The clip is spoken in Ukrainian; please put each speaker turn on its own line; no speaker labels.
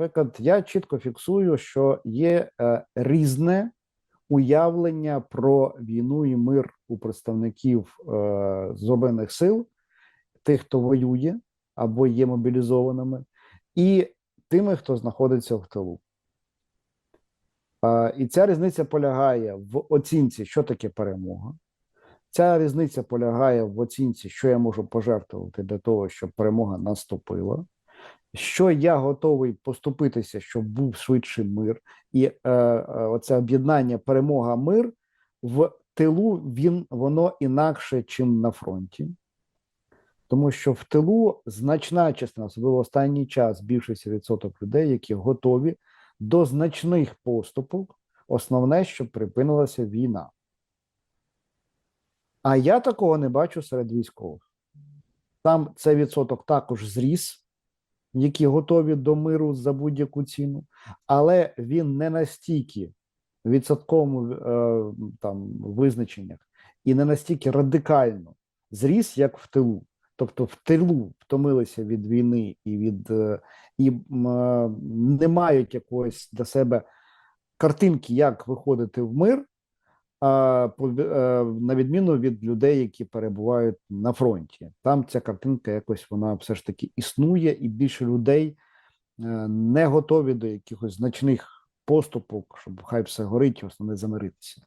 Наприклад, я чітко фіксую, що є е, різне уявлення про війну і мир у представників е, збройних сил, тих, хто воює або є мобілізованими, і тими, хто знаходиться в тилу. Е, і ця різниця полягає в оцінці, що таке перемога. Ця різниця полягає в оцінці, що я можу пожертвувати для того, щоб перемога наступила що я готовий поступитися, щоб був швидший мир, і е, е, оце об'єднання перемога мир в тилу він воно інакше, чим на фронті. Тому що в тилу значна частина, особливо останній час, збільшився відсоток людей, які готові до значних поступок. Основне, щоб припинилася війна. А я такого не бачу серед військових. Там цей відсоток також зріс які готові до миру за будь-яку ціну, але він не настільки в відсотковому е, там визначеннях і не настільки радикально зріс, як в тилу. Тобто в тилу втомилися від війни і від е, і е, не мають якоїсь для себе картинки, як виходити в мир, на відміну від людей, які перебувають на фронті. Там ця картинка якось вона все ж таки існує, і більше людей е, не готові до якихось значних поступок, щоб хай все горить, основне замиритися.